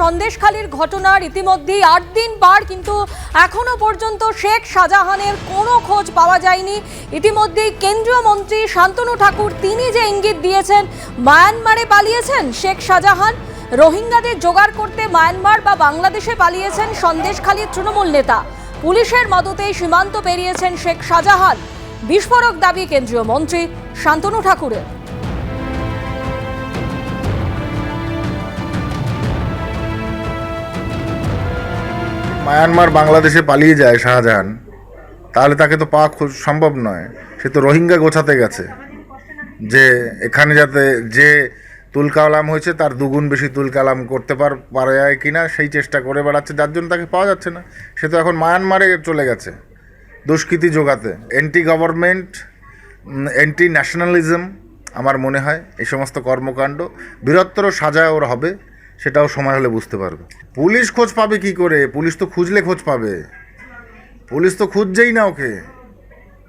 সন্দেশখালীর ঘটনার ইতিমধ্যেই আট দিন পার, কিন্তু এখনও পর্যন্ত শেখ শাহজাহানের কোনো খোঁজ পাওয়া যায়নি। ইতিমধ্যেই কেন্দ্রীয় মন্ত্রী শান্তনু ঠাকুর তিনি যে ইঙ্গিত দিয়েছেন, মায়ানমারে পালিয়েছেন শেখ শাহজাহান। রোহিঙ্গাদের জোগাড় করতে মায়ানমার বা বাংলাদেশে পালিয়েছেন সন্দেশখালীর তৃণমূল নেতা। পুলিশের মদতেই সীমান্ত পেরিয়েছেন শেখ শাহজাহান। বিস্ফোরক দাবি কেন্দ্রীয় মন্ত্রী শান্তনু ঠাকুরের। মায়ানমার বাংলাদেশে পালিয়ে যায় শাহজাহান, তাহলে তাকে তো পাওয়া খুব সম্ভব নয়। সে তো রোহিঙ্গা গোছাতে গেছে। যে এখানে যাতে যে তুল কালাম হয়েছে, তার দুগুণ বেশি তুল কালাম করতে পার, পারে যায় কি না সেই চেষ্টা করে বেড়াচ্ছে, যার জন্য তাকে পাওয়া যাচ্ছে না। সে তো এখন মায়ানমারে চলে গেছে দুষ্কৃতি যোগাতে অ্যান্টি গভর্নমেন্ট অ্যান্টি ন্যাশনালিজম আমার মনে হয়, এই সমস্ত কর্মকাণ্ড বৃহত্তর সাজা ওর হবে। সেটাও সময় হলে বুঝতে পারবে। পুলিশ খোঁজ পাবে কি করে? পুলিশ তো খুঁজলে খোঁজ পাবে। পুলিশ তো খুঁজছেই না ওকে।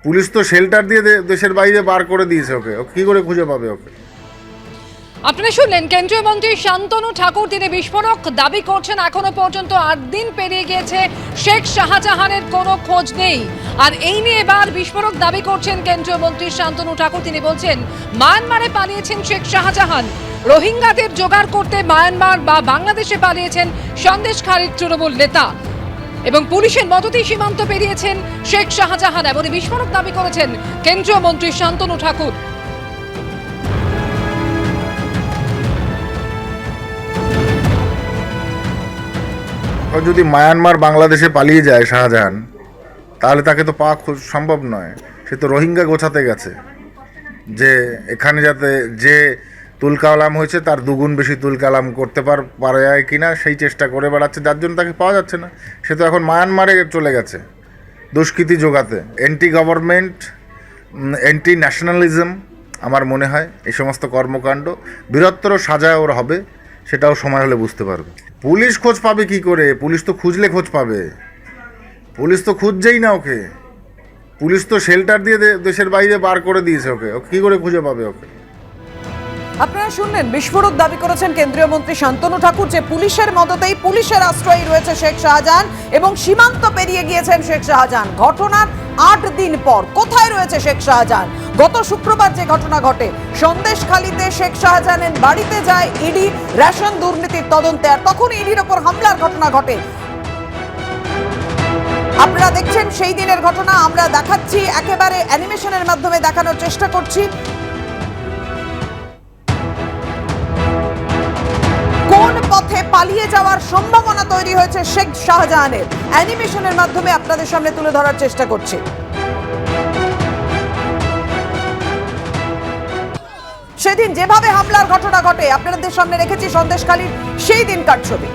পুলিশ তো শেল্টার দিয়ে দেশের বাইরে বার করে দিয়েছে ওকে। ও কী করে খুঁজে পাবে ওকে? আপনারা শুনলেন কেন্দ্রীয় মন্ত্রী শান্তনু ঠাকুর। তিনি বিস্ফোরক দাবি করছেন, এখনও পর্যন্ত আট দিন পেরিয়ে গিয়েছে। শেখ শাহজাহানের কোনো খোঁজ নেই। আর এই নিয়ে এবার বিস্ফোরক দাবি করছেন কেন্দ্রীয় মন্ত্রী শান্তনু ঠাকুর। তিনি বলছেন, মায়ানমারে পালিয়েছেন শেখ শাহজাহান। রোহিঙ্গাদের জোগাড় করতে মায়ানমার বা বাংলাদেশে পালিয়েছেন সন্দেশ সন্দেশখালীর তৃণমূল নেতা। এবং পুলিশের মদতেই সীমান্ত পেরিয়েছেন শেখ শাহজাহান এমনই বিস্ফোরক দাবি করেছেন কেন্দ্রীয় মন্ত্রী শান্তনু ঠাকুর। যদি মায়ানমার বাংলাদেশে পালিয়ে যায় শাহজাহান, তাহলে তাকে তো পাওয়া খুব সম্ভব নয়। সে তো রোহিঙ্গা গোছাতে গেছে। যে এখানে যাতে যে তুল কালাম হয়েছে, তার দুগুণ বেশি তুল কালাম করতে পার পারে যায় কি না সেই চেষ্টা করে বেড়াচ্ছে, যার জন্য তাকে পাওয়া যাচ্ছে না। সে তো এখন মায়ানমারে চলে গেছে দুষ্কৃতি যোগাতে অ্যান্টি গভর্নমেন্ট অ্যান্টি ন্যাশনালিজম আমার মনে হয়, এই সমস্ত কর্মকাণ্ড বৃহত্তর সাজায় ওর হবে, সেটাও সময় হলে বুঝতে পারবে। পুলিশ খোঁজ পাবে কি করে? পুলিশ তো খুঁজলে খোঁজ পাবে। পুলিশ তো খুঁজছেই না ওকে। পুলিশ তো শেল্টার দিয়ে দেশের বাইরে বার করে দিয়েছে ওকে। ও কী করে খুঁজে পাবে ওকে? আপনারা শুনলেন, বিস্ফোরক দাবি করেছেন কেন্দ্রীয় মন্ত্রী শান্তনু ঠাকুর যে পুলিশের মদতেই পুলিশের আশ্রয়ই রয়েছে শেখ শাহজাহান এবং সীমান্ত পেরিয়ে গিয়েছেন শেখ শাহজাহান। ঘটনার আট দিন পর কোথায় রয়েছে শেখ শাহজাহান? গত শুক্রবার যে ঘটনা ঘটে, সন্দেশখালীতে শেখ শাহজাহানের বাড়িতে যায় ইডি, রেশন দুর্নীতির তদন্তে, আর তখন ইডির ওপর হামলার ঘটনা ঘটে। আপনারা দেখছেন সেই দিনের ঘটনা, আমরা দেখাচ্ছি, একেবারে অ্যানিমেশনের মাধ্যমে দেখানোর চেষ্টা করছি। পালিয়ে যাওয়ার সম্ভাবনা তৈরি হয়েছে শেখ শাহজাহানের। অ্যানিমেশনের মাধ্যমে আপনাদের সামনে তুলে ধরার চেষ্টা করছি। সেদিন যেভাবে হামলার ঘটনা ঘটে, আপনাদের সামনে রেখেছি সন্দেশখালীর সেই দিনকার ছবি।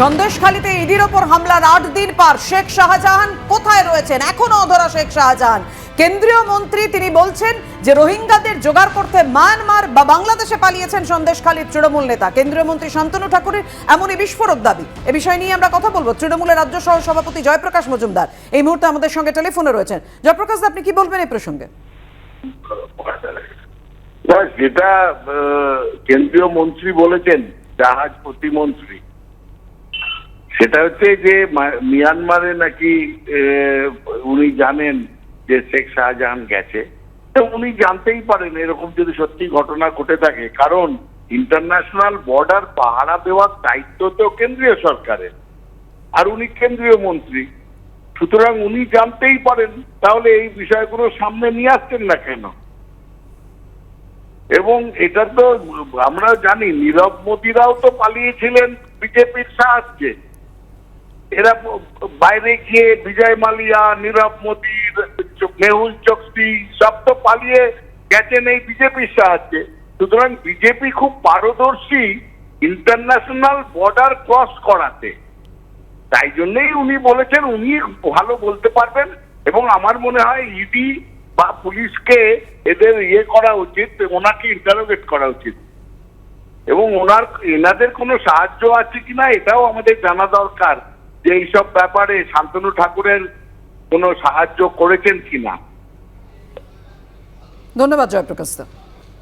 সন্দেশখালীতে ইডির ওপর হামলার আট দিন পার শেখ শাহজাহান কোথায় রয়েছেন? এখনও অধরা শেখ শাহজাহান। কেন্দ্রীয় মন্ত্রী তিনি বলছেন যে রোহিঙ্গাদের জোগাড় করতে মায়ানমার বা বাংলাদেশে পালিয়েছেন সন্দেশখালীর তৃণমূল নেতা। কেন্দ্রীয় মন্ত্রী শান্তনু ঠাকুরের এমনই বিস্ফোরক দাবি। এ বিষয় নিয়ে আমরা কথা বলব তৃণমূলের রাজ্য সহ সভাপতি জয়প্রকাশ মজুমদার। এই মুহূর্তে আমাদের সঙ্গে টেলিফোনে রয়েছেন। জয়প্রকাশ আপনি কি বলবেন এই প্রসঙ্গে? যেটা কেন্দ্রীয় মন্ত্রী বলেছেন, জাহাজ প্রতিমন্ত্রী। সেটা হচ্ছে যে মিয়ানমারে নাকি উনি জানেন যে শেখ শাহজাহান গেছে। তো উনি জানতেই পারেন এরকম যদি সত্যি ঘটনা ঘটে থাকে। কারণ ইন্টারন্যাশনাল বর্ডার পাহারা দেওয়ার দায়িত্ব তো কেন্দ্রীয় সরকারের। আর উনি কেন্দ্রীয় মন্ত্রী। সুতরাং উনি জানতেই পারেন, তাহলে এই বিষয়গুলো সামনে নিয়ে আসছেন না কেন? এবং এটা তো আমরা জানি, নীরব মোদিরাও তো পালিয়েছিলেন বিজেপির সাহায্যে। এরা বাইরে গিয়ে বিজয় মালিয়া, নীরব মোদী মেহুল চক্সি সব তো পালিয়ে গেছেন এই বিজেপির সাহায্যে। সুতরাং বিজেপি খুব পারদর্শী ইন্টারন্যাশনাল বর্ডার ক্রস করাতে। তাই জন্যই উনি বলেছেন, উনি ভালো বলতে পারবেন এবং আমার মনে হয় ইডি বা পুলিশকে এদের ইয়ে করা উচিত, ওনাকে ইন্টারোগেট করা উচিত। এবং ওনার, এনাদের কোনো সাহায্য আছে কিনা এটাও আমাদের জানা দরকার। যে এইসব ব্যাপারে শান্তনু ঠাকুরের কোনো সাহায্য করেছেন কিনা? ধন্যবাদ জয়প্রকাশ